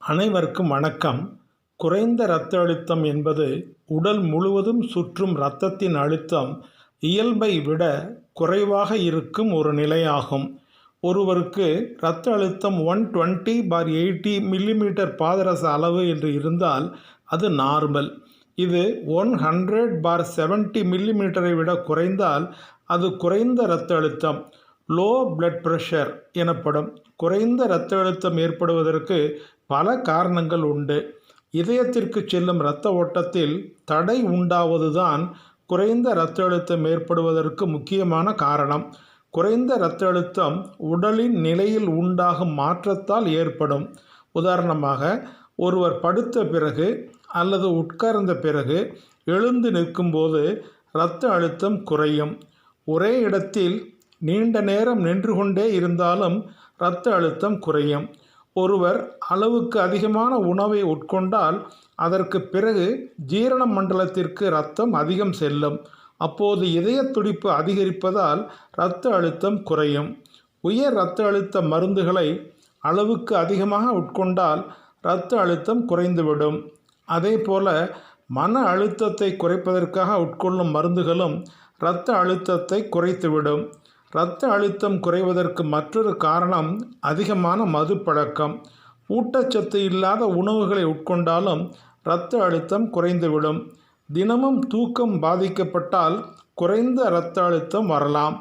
அனைவருக்கும் வணக்கம். குறைந்த இரத்த அழுத்தம் என்பது உடல் முழுவதும் சுற்றும் இரத்தத்தின் அழுத்தம் இயல்பை விட குறைவாக இருக்கும் ஒரு நிலையாகும். ஒருவருக்கு இரத்த அழுத்தம் one twenty by eighty millimetre பாதரச அளவு என்று இருந்தால் அது நார்மல். இது ஒன் ஹண்ட்ரட் பார் செவன்ட்டி மில்லிமீட்டரை விட குறைந்தால் அது குறைந்த இரத்த அழுத்தம். லோ பிளட் ப்ரெஷர் எனப்படும் குறைந்த இரத்த அழுத்தம் ஏற்படுவதற்கு பல காரணங்கள் உண்டு. இதயத்திற்கு செல்லும் இரத்த ஓட்டத்தில் தடை உண்டாவதுதான் குறைந்த இரத்த அழுத்தம் ஏற்படுவதற்கு முக்கியமான காரணம். குறைந்த இரத்த அழுத்தம் உடலின் நிலையில் உண்டாகும் மாற்றத்தால் ஏற்படும். உதாரணமாக ஒருவர் படுத்த பிறகு அல்லது உட்கார்ந்த பிறகு எழுந்து நிற்கும்போது இரத்த அழுத்தம் குறையும். ஒரே இடத்தில் நீண்ட நேரம் நின்று கொண்டே இருந்தாலும் இரத்த அழுத்தம் குறையும். ஒருவர் அளவுக்கு அதிகமான உணவை உட்கொண்டால் அதற்கு பிறகு ஜீரண மண்டலத்திற்கு இரத்தம் அதிகம் செல்லும். அப்போது இதய துடிப்பு அதிகரிப்பதால் இரத்த அழுத்தம் குறையும். உயர் இரத்த அழுத்த மருந்துகளை அளவுக்கு அதிகமாக உட்கொண்டால் இரத்த அழுத்தம் குறைந்துவிடும். அதே போல மன அழுத்தத்தை குறைப்பதற்காக உட்கொள்ளும் மருந்துகளும் இரத்த அழுத்தத்தை குறைத்துவிடும். இரத்த அழுத்தம் குறைவதற்கு மற்றொரு காரணம் அதிகமான மது பழக்கம் ஊட்டச்சத்து இல்லாத உணவுகளை உட்கொண்டாலும் இரத்த அழுத்தம் குறைந்துவிடும். தினமும் தூக்கம் பாதிக்கப்பட்டால் குறைந்த இரத்த அழுத்தம் வரலாம்.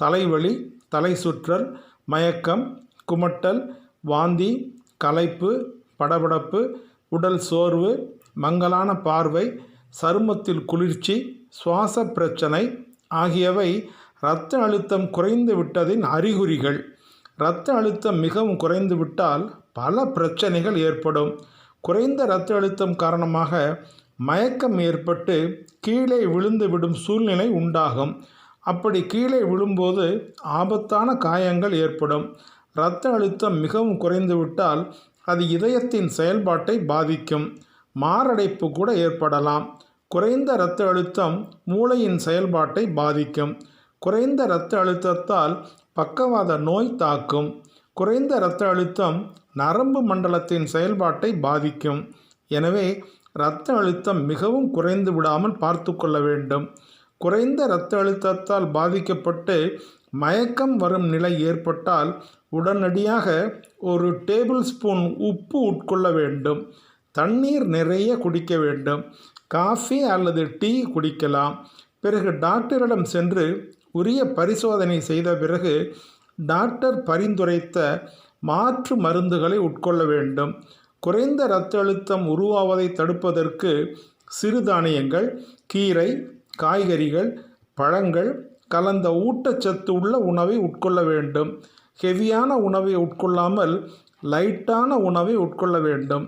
தலைவலி தலை சுற்றல் மயக்கம் குமட்டல் வாந்தி களைப்பு படபடப்பு உடல் சோர்வு மங்கலான பார்வை சருமத்தில் குளிர்ச்சி சுவாச பிரச்சனை ஆகியவை இரத்த அழுத்தம் குறைந்து விட்டதின் அறிகுறிகள். இரத்த அழுத்தம் மிகவும் குறைந்து விட்டால் பல பிரச்சனைகள் ஏற்படும். குறைந்த இரத்த அழுத்தம் காரணமாக மயக்கம் ஏற்பட்டு கீழே விழுந்து விடும் சூழ்நிலை உண்டாகும். அப்படி கீழே விழும்போது ஆபத்தான காயங்கள் ஏற்படும். இரத்த அழுத்தம் மிகவும் குறைந்துவிட்டால் அது இதயத்தின் செயல்பாட்டை பாதிக்கும். மாரடைப்பு கூட ஏற்படலாம். குறைந்த இரத்த அழுத்தம் மூளையின் செயல்பாட்டை பாதிக்கும். குறைந்த இரத்த அழுத்தத்தால் பக்கவாத நோய் தாக்கும். குறைந்த இரத்த அழுத்தம் நரம்பு மண்டலத்தின் செயல்பாட்டை பாதிக்கும். எனவே இரத்த அழுத்தம் மிகவும் குறைந்து விடாமல் பார்த்து கொள்ள வேண்டும். குறைந்த இரத்த அழுத்தத்தால் பாதிக்கப்பட்டு மயக்கம் வரும் நிலை ஏற்பட்டால் உடனடியாக ஒரு டேபிள் ஸ்பூன் உப்பு உட்கொள்ள வேண்டும். தண்ணீர் நிறைய குடிக்க வேண்டும். காஃபி அல்லது டீ குடிக்கலாம். பிறகு டாக்டரிடம் சென்று உரிய பரிசோதனை செய்த பிறகு டாக்டர் பரிந்துரைத்த மாற்று மருந்துகளை உட்கொள்ள வேண்டும். குறைந்த இரத்த அழுத்தம் உருவாவதை தடுப்பதற்கு சிறுதானியங்கள் கீரை காய்கறிகள் பழங்கள் கலந்த ஊட்டச்சத்து உள்ள உணவை உட்கொள்ள வேண்டும். ஹெவியான உணவை உட்கொள்ளாமல் லைட்டான உணவை உட்கொள்ள வேண்டும்.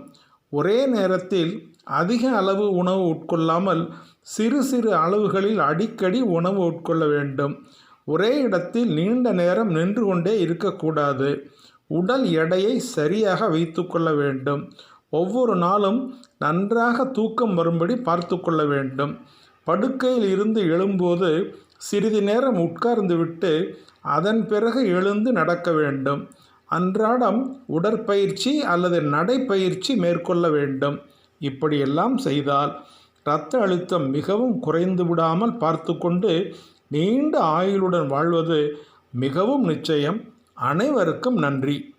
ஒரே நேரத்தில் அதிக அளவு உணவு உட்கொள்ளாமல் சிறு சிறு அளவுகளில் அடிக்கடி உணவு உட்கொள்ள வேண்டும். ஒரே இடத்தில் நீண்ட நேரம் நின்று கொண்டே இருக்கக்கூடாது. உடல் எடையை சரியாக வைத்து கொள்ள வேண்டும். ஒவ்வொரு நாளும் நன்றாக தூக்கம் வரும்படி பார்த்து கொள்ள வேண்டும். படுக்கையில் இருந்து எழும்போது சிறிது நேரம் உட்கார்ந்துவிட்டு அதன் பிறகு எழுந்து நடக்க வேண்டும். அன்றாடம் உடற்பயிற்சி அல்லது நடைப்பயிற்சி மேற்கொள்ள வேண்டும். இப்படியெல்லாம் செய்தால் இரத்த அழுத்தம் மிகவும் குறைந்து விடாமல் பார்த்து கொண்டு நீண்ட ஆயுளுடன் வாழ்வது மிகவும் நிச்சயம். அனைவருக்கும் நன்றி.